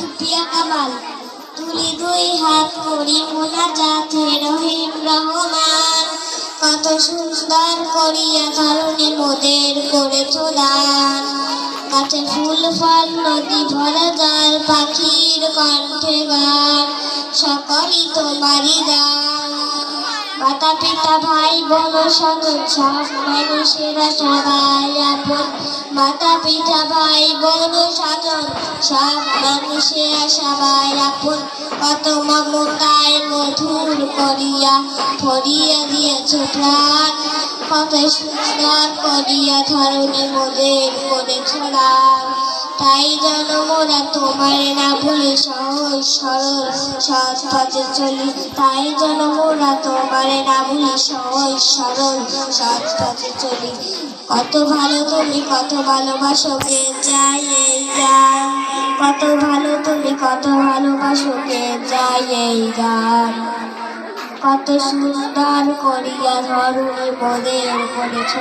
সুপিয়া কামাল, তুলি দুই হাত করি মোনাজাতে রহিম রহমান কত সুন্দর করিয়া ধরণী মোদের করেছ দান গাছে ফুল ফল নদী ভরা জল পাখির কণ্ঠে গান, সকলই তোমারই দান। মাতা পিতা, ভাই বোন, স্বজন, সব মানুষেরা সবাই আপন। মাতা পিতা, ভাই বোন, স্বজন সব মানুষেরা সবাই আপন কত মমতায় মধুর করিয়া ভরিয়া দিয়েছ প্রাণ কত সুন্দর করিয়া মোদের তাই যেন মোরা তোমার না ভুলে সহজ সরল সৎ পথে চলি। তাই যেন মোরা তোমার না ভুলে সহজ সরল সৎ পথে চলি। কত ভালো তুমি, কত ভালোবাসো যাই গান কত ভালো, তুমি কত ভালোবাসো, কে যাই এই গান? কত সুন্দর করিয়া ধরুনি মোদের করেছ